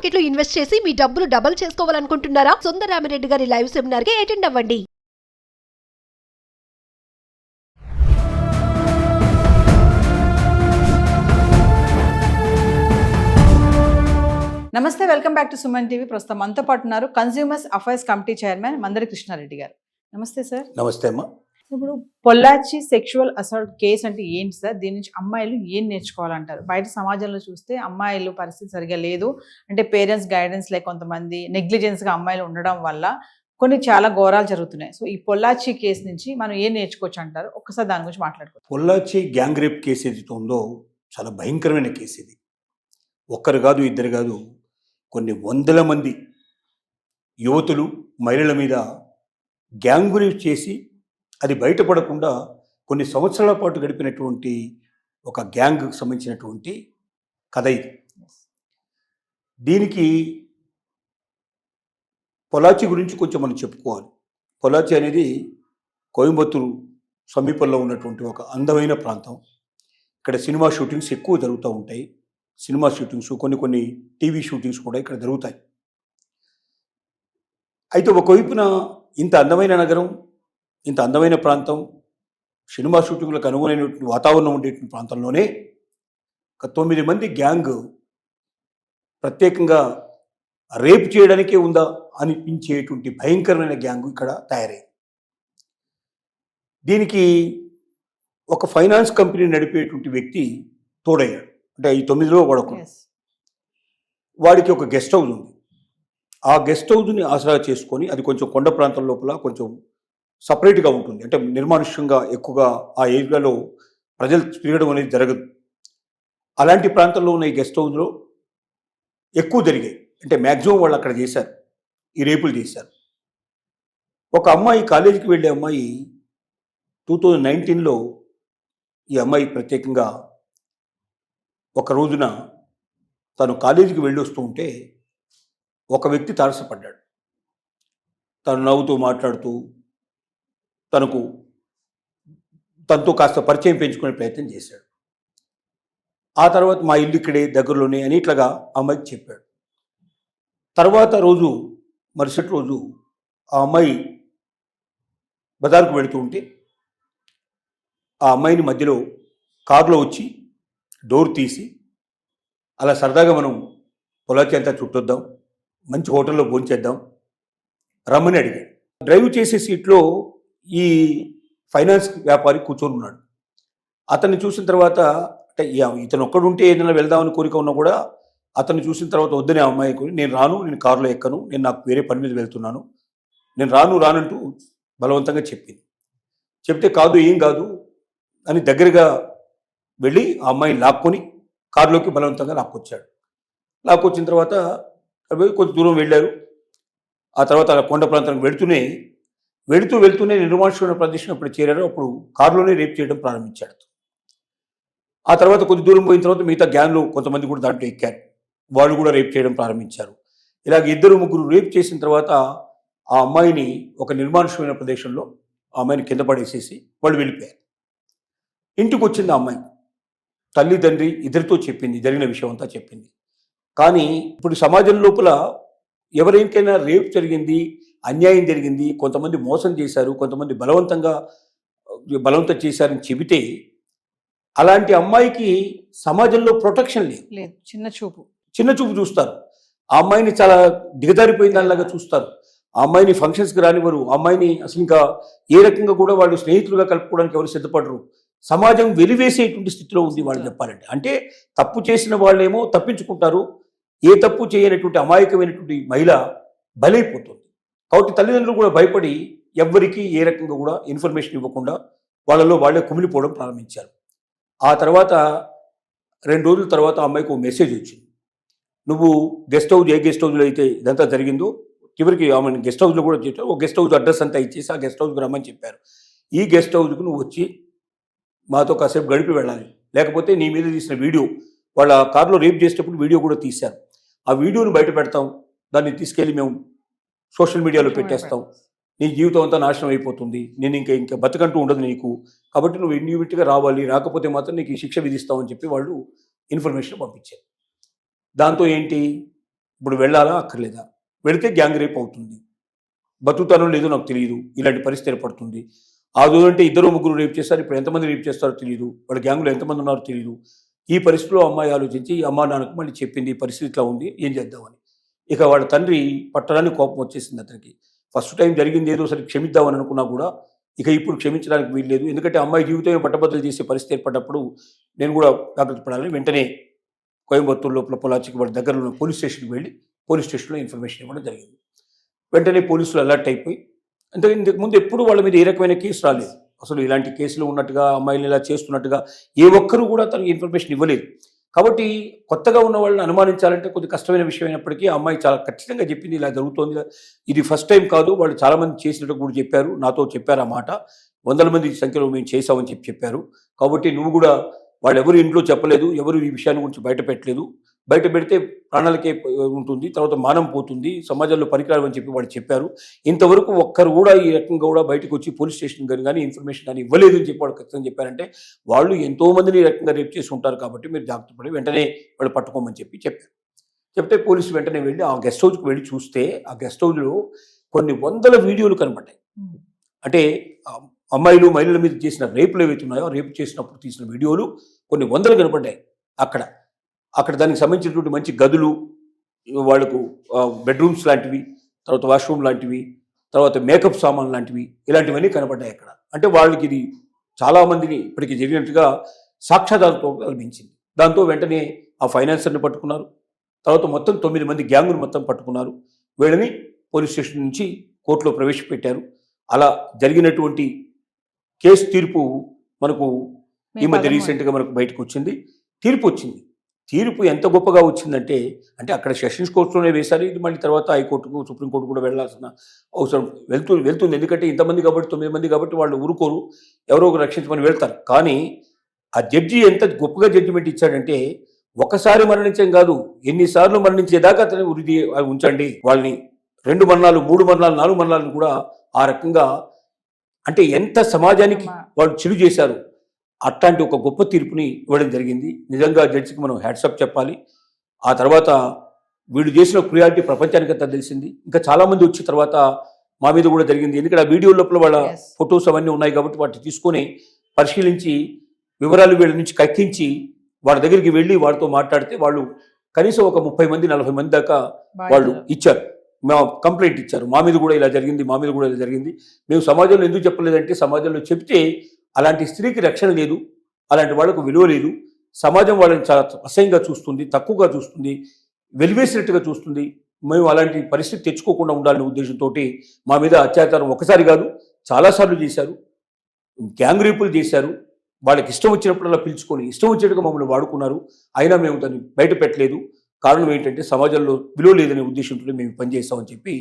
మార్కెట్లో ఇన్వెస్ట్ చేసి మీ డబ్బులు డబుల్ చేసుకోవాలనుకుంటున్నారా? సుందరామిరెడ్డి గారి లైవ్ సెమినార్కి అటెండ్ అవ్వండి. నమస్తే welcome back to Suman TV. ప్రస్తుతం మనతో పాటు ఉన్నారు consumers affairs committee chairman Mandari Krishna Reddy గారు. నమస్తే సార్. నమస్తే అమ్మా. ఇప్పుడు పొల్లాచి సెక్షువల్ అసాల్ట్ కేసు అంటే ఏంటి సార్? దీని నుంచి అమ్మాయిలు ఏం నేర్చుకోవాలంటారు? బయట సమాజంలో చూస్తే అమ్మాయిలు పరిస్థితి సరిగా లేదు. అంటే పేరెంట్స్ గైడెన్స్ లేక కొంతమంది నెగ్లిజెన్స్గా అమ్మాయిలు ఉండడం వల్ల కొన్ని చాలా ఘోరాలు జరుగుతున్నాయి. సో ఈ పొల్లాచి కేసు నుంచి మనం ఏం నేర్చుకోవచ్చు అంటారు ఒక్కసారి దాని గురించి మాట్లాడుకోవచ్చు పొల్లాచి గ్యాంగ్ రేప్ కేసు ఏదైతే ఉందో చాలా భయంకరమైన కేసు ఇది. ఒక్కరు కాదు ఇద్దరు కాదు కొన్ని వందల మంది యువతులు మహిళల మీద గ్యాంగ్ రేప్ చేసి అది బయటపడకుండా కొన్ని సంవత్సరాల పాటు గడిపినటువంటి ఒక గ్యాంగ్కి సంబంధించినటువంటి కథ ఇది. దీనికి పొలాచి గురించి కొంచెం మనం చెప్పుకోవాలి. పొలాచి అనేది కోయంబత్తూరు సమీపంలో ఉన్నటువంటి ఒక అందమైన ప్రాంతం. ఇక్కడ సినిమా షూటింగ్స్ ఎక్కువ జరుగుతూ ఉంటాయి. సినిమా షూటింగ్స్ కొన్ని కొన్ని టీవీ షూటింగ్స్ కూడా ఇక్కడ జరుగుతాయి. అయితే ఒకవైపున ఇంత అందమైన నగరం ఇంత అందమైన ప్రాంతం సినిమా షూటింగ్లకు అనుగుణమైనటువంటి వాతావరణం ఉండేటువంటి ప్రాంతంలోనే ఒక తొమ్మిది మంది గ్యాంగ్ ప్రత్యేకంగా రేపు చేయడానికే ఉందా అనిపించేటువంటి భయంకరమైన గ్యాంగ్ ఇక్కడ తయారైంది. దీనికి ఒక ఫైనాన్స్ కంపెనీ నడిపేటువంటి వ్యక్తి తోడయ్యాడు. అంటే ఈ తొమ్మిదిలో Yes. వాడికి ఒక గెస్ట్ హౌస్ ఉంది. ఆ గెస్ట్ హౌస్ని ఆసరా చేసుకొని అది కొంచెం కొండ ప్రాంతం లోపల కొంచెం సపరేట్గా ఉంటుంది. అంటే నిర్మానుష్యంగా ఎక్కువగా ఆ ఏరియాలో ప్రజలు తిరగడం అనేది జరగదు. అలాంటి ప్రాంతంలో ఉన్న ఈ గెస్ట్ హౌస్లో ఎక్కువ జరిగాయి. అంటే మ్యాక్సిమం వాళ్ళు అక్కడ చేశారు. ఈ రేపులు చేశారు. ఒక అమ్మాయి కాలేజీకి వెళ్ళే అమ్మాయి టూ థౌజండ్ నైన్టీన్లో ఈ అమ్మాయి ప్రత్యేకంగా ఒక రోజున తను కాలేజీకి వెళ్ళి వస్తూ ఉంటే ఒక వ్యక్తి తారసపడ్డాడు. తను నవ్వుతూ మాట్లాడుతూ తనకు తనతో కాస్త పరిచయం పెంచుకునే ప్రయత్నం చేశాడు. ఆ తర్వాత మా ఇల్లు ఇక్కడే దగ్గరలోనే అని ఇట్లాగా అమ్మాయికి చెప్పాడు. తర్వాత రోజు మరుసటి రోజు ఆ అమ్మాయి బజార్కు వెళుతూ ఉంటే ఆ అమ్మాయిని మధ్యలో కారులో వచ్చి డోర్ తీసి అలా సరదాగా మనం పొలాచి అంతా చుట్టొద్దాం మంచి హోటల్లో భోంచేద్దాం రమ్మని అడిగాడు. డ్రైవ్ చేసే సీట్లో ఈ ఫైనాన్స్ వ్యాపారి కూర్చొని ఉన్నాడు. అతన్ని చూసిన తర్వాత అంటే ఈ- ఇతను ఒక్కడుంటే ఏదైనా వెళ్దామని కోరిక ఉన్నా కూడా అతన్ని చూసిన తర్వాత వద్దనే అమ్మాయి కొని, నేను రాను నేను కారులో ఎక్కను నేను నాకు వేరే పని మీద వెళ్తున్నాను నేను రాను రానంటూ బలవంతంగా చెప్పింది. చెప్తే కాదు ఏం కాదు అని దగ్గరగా వెళ్ళి ఆ అమ్మాయిని లాక్కొని కారులోకి బలవంతంగా లాక్కొచ్చాడు. లాక్కొచ్చిన తర్వాత కొంచెం దూరం వెళ్ళారు. ఆ తర్వాత కొండ ప్రాంతానికి వెళుతూనే వెళుతూ వెళ్తూనే నిర్మానుషమైన ప్రదేశం అప్పుడు చేరారు అప్పుడు కారులోనే రేప్ చేయడం ప్రారంభించాడు ఆ తర్వాత కొద్ది దూరం పోయిన తర్వాత మిగతా గ్యాంగ్లో కొంతమంది కూడా దాంట్లో ఎక్కారు. వాళ్ళు కూడా రేప్ చేయడం ప్రారంభించారు. ఇలాగ ఇద్దరు ముగ్గురు రేప్ చేసిన తర్వాత ఆ అమ్మాయిని ఒక నిర్మానుషమైన ప్రదేశంలో ఆ అమ్మాయిని కింద పడేసేసి వాళ్ళు వెళ్ళిపోయారు. ఇంటికి వచ్చింది ఆ అమ్మాయి. తల్లి తండ్రి ఇద్దరితో చెప్పింది జరిగిన విషయం అంతా చెప్పింది. కానీ ఇప్పుడు సమాజం లోపల ఎవరికైనా రేప్ జరిగింది అన్యాయం జరిగింది కొంతమంది మోసం చేశారు కొంతమంది బలవంతంగా బలవంతం చేశారని చెబితే అలాంటి అమ్మాయికి సమాజంలో ప్రొటెక్షన్ లేదు. లేదు చిన్న చూపు. చిన్న చూపు చూస్తారు. ఆ అమ్మాయిని చాలా దిగజారిపోయిన దానిలాగా చూస్తారు. ఆ అమ్మాయిని ఫంక్షన్స్కి రానివ్వరు. ఆ అమ్మాయిని అసలు ఇంకా ఏ రకంగా కూడా వాళ్ళు స్నేహితులుగా కలుపుకోవడానికి ఎవరు సిద్ధపడరు. సమాజం వెలివేసేటువంటి స్థితిలో ఉంది వాళ్ళు చెప్పాలంటే. అంటే తప్పు చేసిన వాళ్ళేమో తప్పించుకుంటారు. ఏ తప్పు చేయనటువంటి అమాయకమైనటువంటి మహిళ బలైపోతుంది. కాబట్టి తల్లిదండ్రులు కూడా భయపడి ఎవ్వరికీ ఏ రకంగా కూడా ఇన్ఫర్మేషన్ ఇవ్వకుండా వాళ్ళలో వాళ్ళే కుమిలిపోవడం ప్రారంభించారు. ఆ తర్వాత రెండు రోజుల తర్వాత అమ్మాయికి ఒక మెసేజ్ వచ్చింది. నువ్వు గెస్ట్ హౌస్ ఏ గెస్ట్ హౌస్లో అయితే ఇదంతా జరిగిందో చివరికి ఆమె గెస్ట్ హౌస్లో కూడా చెప్పారు ఒక గెస్ట్ హౌస్ అడ్రస్ అంతా ఇచ్చేసి ఆ గెస్ట్ హౌస్కి రమ్మని చెప్పారు. ఈ గెస్ట్ హౌస్కి నువ్వు వచ్చి మాతో కాసేపు గడిపి వెళ్ళాలి. లేకపోతే నీ మీద తీసిన వీడియో వాళ్ళ కారులో రేప్ చేసేటప్పుడు వీడియో కూడా తీశారు. ఆ వీడియోని బయట పెడతాం దాన్ని తీసుకెళ్ళి మేము సోషల్ మీడియాలో పెట్టేస్తాం. నీ జీవితం అంతా నాశనం అయిపోతుంది. నేను ఇంకా ఇంకా బతకంటూ ఉండదు నీకు. కాబట్టి నువ్వు ఇన్యూమిట్గా రావాలి. రాకపోతే మాత్రం నీకు ఈ శిక్ష విధిస్తామని చెప్పి వాళ్ళు ఇన్ఫర్మేషన్ పంపించారు. దాంతో ఏంటి? ఇప్పుడు వెళ్ళాలా? అక్కర్లేదా? వెళితే గ్యాంగ్ రేప్ అవుతుంది. బతుకుతానో లేదో నాకు తెలియదు ఇలాంటి పరిస్థితి ఏర్పడుతుంది. ఆ అంటే ఇద్దరు ముగ్గురు రేప్ చేస్తారు. ఇప్పుడు ఎంతమంది రేప్ చేస్తారో తెలియదు వాళ్ళ గ్యాంగ్లో ఎంతమంది ఉన్నారో తెలియదు ఈ పరిస్థితిలో అమ్మాయి ఆలోచించి అమ్మా నాన్నకు మళ్ళీ చెప్పింది పరిస్థితి ఇట్లా ఉంది. ఏం చేద్దామని? ఇక వాళ్ళ తండ్రి పట్టడానికి కోపం వచ్చేసింది అతనికి. ఫస్ట్ టైం జరిగింది ఏదో సరే క్షమిద్దామని అనుకున్నా కూడా ఇక ఇప్పుడు క్షమించడానికి వీల్లేదు ఎందుకంటే అమ్మాయి జీవితమే పట్టబద్దలు చేసే పరిస్థితి ఏర్పడినప్పుడు నేను కూడా జాగ్రత్త పడాలని వెంటనే కోయంబత్తూరు లోపల పొలాచికి వాడి దగ్గర ఉన్న పోలీస్ స్టేషన్కి వెళ్ళి పోలీస్ స్టేషన్లో ఇన్ఫర్మేషన్ ఇవ్వడం జరిగింది. వెంటనే పోలీసులు అలర్ట్ అయిపోయి అంటే ఇంతకు ముందు ఎప్పుడు వాళ్ళ మీద ఏ రకమైన కేసు రాలేదు? అసలు ఇలాంటి కేసులు ఉన్నట్టుగా అమ్మాయిలు ఇలా చేస్తున్నట్టుగా ఏ ఒక్కరు కూడా తనకి ఇన్ఫర్మేషన్ ఇవ్వలేదు. కాబట్టి కొత్తగా ఉన్న వాళ్ళని అనుమానించాలంటే కొద్ది కష్టమైన విషయం అయినప్పటికీ ఆ అమ్మాయి చాలా ఖచ్చితంగా చెప్పింది ఇలా జరుగుతోంది. ఇది ఫస్ట్ టైం కాదు. వాళ్ళు చాలామంది చేసినట్టు కూడా చెప్పారు. నాతో చెప్పారు ఆ మాట. వందల మంది సంఖ్యలో మేము చేసామని చెప్పి చెప్పారు. కాబట్టి నువ్వు కూడా వాళ్ళు ఎవరు ఇంట్లో చెప్పలేదు ఎవరు ఈ విషయాన్ని గురించి బయట పెట్టలేదు. బయట పెడితే ప్రాణాలకే ఉంటుంది తర్వాత మానం పోతుంది సమాజంలో పనికిరావని చెప్పి వాళ్ళు చెప్పారు. ఇంతవరకు ఒక్కరు కూడా ఈ రకంగా కూడా బయటకు వచ్చి పోలీస్ స్టేషన్ కానీ కానీ ఇన్ఫర్మేషన్ కానీ ఇవ్వలేదు అని చెప్పి వాళ్ళు ఖచ్చితంగా చెప్పారంటే వాళ్ళు ఎంతో మందిని ఈ రకంగా రేప్ చేసి ఉంటారు కాబట్టి మీరు జాగ్రత్త పడి వెంటనే వాళ్ళు పట్టుకోమని చెప్పి చెప్పారు. చెప్తే పోలీసు వెంటనే వెళ్ళి ఆ గెస్ట్ హౌస్కి వెళ్ళి చూస్తే ఆ గెస్ట్ హౌస్లో కొన్ని వందల వీడియోలు కనబడ్డాయి. అంటే అమ్మాయిలు మహిళల మీద చేసిన రేపులు ఏవైతే ఉన్నాయో రేపు చేసినప్పుడు తీసిన వీడియోలు కొన్ని వందలు కనపడ్డాయి అక్కడ. అక్కడ దానికి సంబంధించినటువంటి మంచి గదులు వాళ్ళకు బెడ్రూమ్స్ లాంటివి తర్వాత వాష్రూమ్ లాంటివి తర్వాత మేకప్ సామాన్ లాంటివి ఇలాంటివన్నీ కనపడ్డాయి అక్కడ. అంటే వాళ్ళకి ఇది చాలా మందిని ఇప్పటికి జరిగినట్టుగా సాక్ష్యాధారంతో కల్పించింది. దాంతో వెంటనే ఆ ఫైనాన్సర్ని పట్టుకున్నారు. తర్వాత మొత్తం తొమ్మిది మంది గ్యాంగును మొత్తం పట్టుకున్నారు. వీళ్ళని పోలీస్ స్టేషన్ నుంచి కోర్టులో ప్రవేశపెట్టారు. అలా జరిగినటువంటి కేసు తీర్పు మనకు ఈ మధ్య రీసెంట్గా మనకు బయటకు వచ్చింది. తీర్పు వచ్చింది. తీర్పు ఎంత గొప్పగా వచ్చిందంటే అంటే అక్కడ సెషన్స్ కోర్టులోనే వేశారు ఇది మళ్ళీ తర్వాత హైకోర్టుకు సుప్రీంకోర్టు కూడా వెళ్ళాల్సిన అవసరం వెళ్తూ వెళ్తుంది. ఎందుకంటే ఇంతమంది కాబట్టి తొమ్మిది మంది కాబట్టి వాళ్ళు ఊరుకోరు ఎవరో ఒకరు రక్షించమని వెళ్తారు. కానీ ఆ జడ్జి ఎంత గొప్పగా జడ్జిమెంట్ ఇచ్చాడంటే ఒకసారి మరణించడం కాదు ఎన్నిసార్లు మరణించేదాకా అతని ఉరిది ఉంచండి. వాళ్ళని రెండు మరణాలు మూడు మరణాలు నాలుగు మరణాలను కూడా ఆ రకంగా అంటే ఎంత సమాజానికి వాళ్ళు చిరు చేశారు. అట్లాంటి ఒక గొప్ప తీర్పుని ఇవ్వడం జరిగింది. నిజంగా జడ్జికి మనం హ్యాట్సప్ చెప్పాలి. ఆ తర్వాత వీళ్ళు చేసిన క్రియాలిటీ ప్రపంచానికి అంతా తెలిసింది. ఇంకా చాలా మంది వచ్చిన తర్వాత మా మీద కూడా జరిగింది. ఎందుకంటే ఆ వీడియో లోపల వాళ్ళ. ఫొటోస్ అవన్నీ ఉన్నాయి కాబట్టి వాటిని తీసుకొని పరిశీలించి వివరాలు వీళ్ళ నుంచి కక్కించి వాళ్ళ దగ్గరికి వెళ్ళి వాళ్ళతో మాట్లాడితే వాళ్ళు కనీసం ఒక ముప్పై మంది నలభై మంది దాకా వాళ్ళు ఇచ్చారు. మా కంప్లైంట్ ఇచ్చారు. మా మీద కూడా ఇలా జరిగింది మా మీద కూడా ఇలా జరిగింది. మేము సమాజంలో ఎందుకు చెప్పలేదంటే సమాజంలో చెప్తే అలాంటి స్త్రీకి రక్షణ లేదు అలాంటి వాళ్ళకు విలువ లేదు. సమాజం వాళ్ళని చాలా అసహ్యంగా చూస్తుంది తక్కువగా చూస్తుంది వెలివేసినట్టుగా చూస్తుంది. మేము అలాంటి పరిస్థితి తెచ్చుకోకుండా ఉండాలనే ఉద్దేశంతో మా మీద అత్యాచారం ఒకసారి కాదు చాలాసార్లు చేశారు. గ్యాంగ్ రేపులు చేశారు. వాళ్ళకి ఇష్టం వచ్చినప్పుడల్లా పిలుచుకొని ఇష్టం వచ్చినట్టుగా మమ్మల్ని వాడుకున్నారు. అయినా మేము దాన్ని బయట పెట్టలేదు. కారణం ఏంటంటే సమాజంలో విలువ లేదనే ఉద్దేశంతో మేము పనిచేస్తామని చెప్పి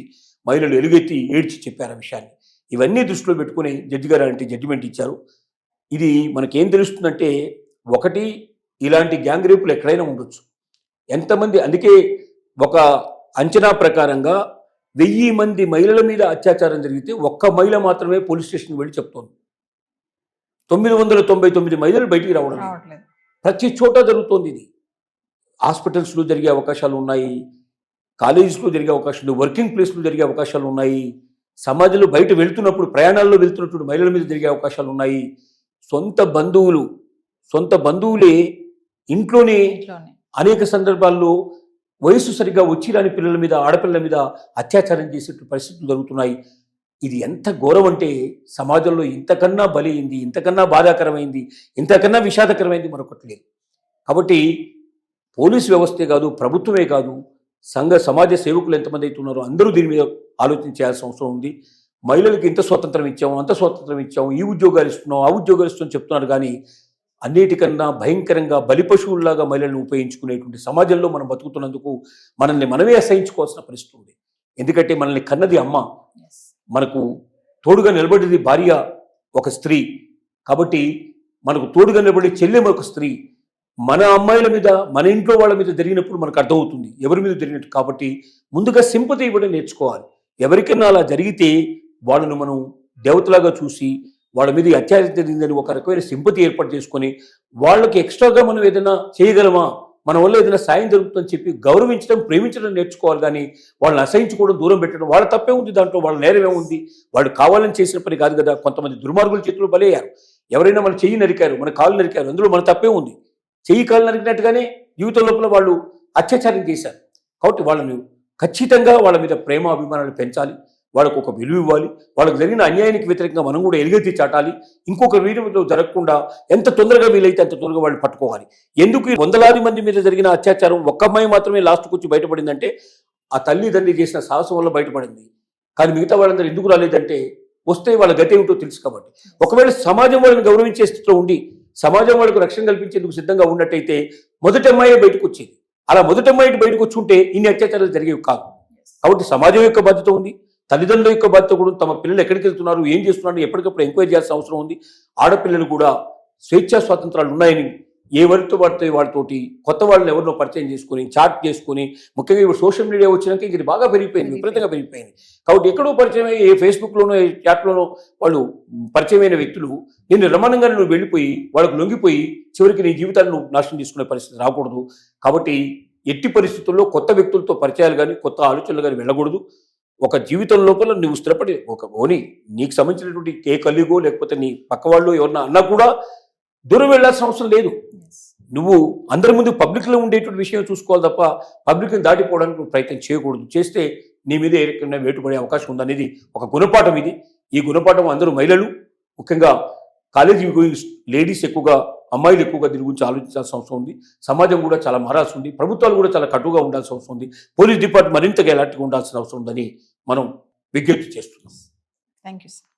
మహిళలు ఎలుగెత్తి ఏడ్చి చెప్పారు ఆ విషయాన్ని. ఇవన్నీ దృష్టిలో పెట్టుకుని జడ్జి గారు అంటే జడ్జిమెంట్ ఇచ్చారు. ఇది మనకేం తెలుస్తుందంటే ఒకటి ఇలాంటి గ్యాంగ్ రేపులు ఎక్కడైనా ఉండొచ్చు. ఎంతమంది అందుకే ఒక అంచనా ప్రకారంగా వెయ్యి మంది మహిళల మీద అత్యాచారం జరిగితే ఒక్క మహిళ మాత్రమే పోలీస్ స్టేషన్కి వెళ్ళి చెప్తోంది. తొమ్మిది వందల తొంభై తొమ్మిది మహిళలు బయటికి రావడం ప్రతి చోట జరుగుతోంది ఇది. హాస్పిటల్స్లో జరిగే అవకాశాలు ఉన్నాయి. కాలేజెస్లో జరిగే అవకాశాలు వర్కింగ్ ప్లేస్లో జరిగే అవకాశాలు ఉన్నాయి. సమాజంలో బయట వెళ్తున్నప్పుడు ప్రయాణాల్లో వెళ్తున్నప్పుడు మహిళల మీద జరిగే అవకాశాలు ఉన్నాయి. సొంత బంధువులు సొంత బంధువులే ఇంట్లోనే అనేక సందర్భాల్లో వయసు సరిగా వచ్చిరాని పిల్లల మీద ఆడపిల్లల మీద అత్యాచారం చేసే పరిస్థితులు జరుగుతున్నాయి. ఇది ఎంత ఘోరం అంటే సమాజంలో ఇంతకన్నా బలైంది ఇంతకన్నా బాధాకరమైంది ఇంతకన్నా విషాదకరమైంది మరొకటి లేదు. కాబట్టి పోలీస్ వ్యవస్థే కాదు ప్రభుత్వమే కాదు సంఘ సమాజ సేవకులు ఎంతమంది అయితే ఉన్నారో అందరూ దీని మీద ఆలోచించాల్సిన అవసరం ఉంది. మహిళలకు ఇంత స్వాతంత్రం ఇచ్చాము అంత స్వాతంత్రం ఇచ్చాము ఈ ఉద్యోగాలు ఇస్తున్నాం ఆ ఉద్యోగాలు ఇస్తున్నాం చెప్తున్నారు కానీ అన్నిటికన్నా భయంకరంగా బలి పశువుల్లాగా మహిళలను ఉపయోగించుకునేటువంటి సమాజంలో మనం బతుకుతున్నందుకు మనల్ని మనమే అసహించుకోవాల్సిన పరిస్థితి ఉంది. ఎందుకంటే మనల్ని కన్నది అమ్మ. మనకు తోడుగా నిలబడేది భార్య ఒక స్త్రీ. కాబట్టి మనకు తోడుగా నిలబడే చెల్లెం ఒక స్త్రీ. మన అమ్మాయిల మీద మన ఇంట్లో వాళ్ళ మీద జరిగినప్పుడు మనకు అర్థమవుతుంది ఎవరి మీద జరిగినట్టు. కాబట్టి ముందుగా సింపతి ఇవ్వడం నేర్చుకోవాలి. ఎవరికైనా అలా జరిగితే వాళ్ళను మనం దేవతలాగా చూసి వాళ్ళ మీద అత్యాచారం జరిగిందని ఒక రకమైన సింపతి ఏర్పాటు చేసుకొని వాళ్ళకి ఎక్స్ట్రాగా మనం ఏదైనా చేయగలమా? మన వల్ల ఏదైనా సాయం జరుగుతుందని చెప్పి గౌరవించడం ప్రేమించడం నేర్చుకోవాలి కానీ వాళ్ళని అసహించుకోవడం దూరం పెట్టడం వాళ్ళ తప్పే ఉంది దాంట్లో వాళ్ళ నేరం ఏముంది వాళ్ళు కావాలని చేసిన పని కాదు కదా. కొంతమంది దుర్మార్గుల చేతులు బలయ్యారు ఎవరైనా మన చెయ్యి నరికారు మన కాలు నరికారు అందులో మన తప్పే ఉంది. చెయ్యి కాలు నరికినట్టుగానే జీవితం లోపల వాళ్ళు అత్యాచారం చేశారు. కాబట్టి వాళ్ళని ఖచ్చితంగా వాళ్ళ మీద ప్రేమ అభిమానాలు పెంచాలి. వాళ్ళకు ఒక విలువ ఇవ్వాలి. వాళ్ళకి జరిగిన అన్యాయానికి వ్యతిరేకంగా మనం కూడా ఎలుగెత్తి చాటాలి. ఇంకొక వీడియో జరగకుండా ఎంత తొందరగా వీలైతే అంత తొందరగా వాళ్ళు పట్టుకోవాలి. ఎందుకు వందలాది మంది మీద జరిగిన అత్యాచారం ఒక్క అమ్మాయి మాత్రమే లాస్ట్కి వచ్చి బయటపడిందంటే ఆ తల్లిదండ్రి చేసిన సాహసం వల్ల బయటపడింది. కానీ మిగతా వాళ్ళందరూ ఎందుకు రాలేదంటే వస్తే వాళ్ళ గతి ఏమిటో తెలుసు కాబట్టి. ఒకవేళ సమాజం వాళ్ళని గౌరవించే స్థితిలో ఉండి సమాజం వాళ్ళకు రక్షణ కల్పించేందుకు సిద్ధంగా ఉన్నట్టయితే మొదటి అమ్మాయి బయటకు వచ్చేది. అలా మొదటి అమ్మాయి బయటకు వచ్చి ఉంటే ఇన్ని అత్యాచారాలు జరిగేవి కాదు కాబట్టి సమాజం యొక్క బాధ్యత ఉంది. తల్లిదండ్రుల యొక్క బాధ్యత కూడా తమ పిల్లలు ఎక్కడికి వెళ్తున్నారు ఏం చేస్తున్నారు ఎప్పటికప్పుడు ఎంక్వైరీ చేయాల్సిన అవసరం ఉంది. ఆడపిల్లలు కూడా స్వేచ్ఛా స్వాతంత్రాలు ఉన్నాయని ఏ వరితో పడితే వాళ్ళతోటి కొత్త వాళ్ళని ఎవరినో పరిచయం చేసుకుని చాట్ చేసుకుని ముఖ్యంగా ఇప్పుడు సోషల్ మీడియా వచ్చినాక ఇంక ఇది బాగా పెరిగిపోయింది విపరీతంగా పెరిగిపోయింది. కాబట్టి ఎక్కడో పరిచయం ఏ ఫేస్బుక్లోనో ఏ చాట్లోనో వాళ్ళు పరిచయమైన వ్యక్తులు నేను రమణంగా నువ్వు వెళ్ళిపోయి వాళ్ళకు లొంగిపోయి చివరికి నీ జీవితాన్ని నువ్వు నాశనం చేసుకునే పరిస్థితి రాకూడదు. కాబట్టి ఎట్టి పరిస్థితుల్లో కొత్త వ్యక్తులతో పరిచయాలు కానీ కొత్త ఆలోచనలు కానీ వెళ్ళకూడదు. ఒక జీవితం లోపల నువ్వు స్థిరపడి ఒక ఓని నీకు సంబంధించినటువంటి ఏ కలిగో లేకపోతే నీ పక్క వాళ్ళు ఎవరన్నా అన్నా కూడా దూరం వెళ్ళాల్సిన అవసరం లేదు. నువ్వు అందరి ముందు పబ్లిక్లో ఉండేటువంటి విషయం చూసుకోవాలి తప్ప పబ్లిక్ని దాటిపోవడానికి ప్రయత్నం చేయకూడదు. చేస్తే నీ మీద ఏ రకమైన వేటుపడే అవకాశం ఉందనేది ఒక గుణపాఠం ఇది. ఈ గుణపాఠం అందరూ మహిళలు ముఖ్యంగా కాలేజీ లేడీస్ ఎక్కువగా అమ్మాయిలు ఎక్కువగా దీని గురించి ఆలోచించాల్సిన అవసరం ఉంది. సమాజం కూడా చాలా మారాల్సి ఉంది. ప్రభుత్వాలు కూడా చాలా కటుగా ఉండాల్సిన అవసరం ఉంది. పోలీస్ డిపార్ట్మెంట్ మరింతగా ఎలాంటిగా ఉండాల్సిన అవసరం ఉందని మనం విజ్ఞప్తి చేస్తున్నాం. Thank you sir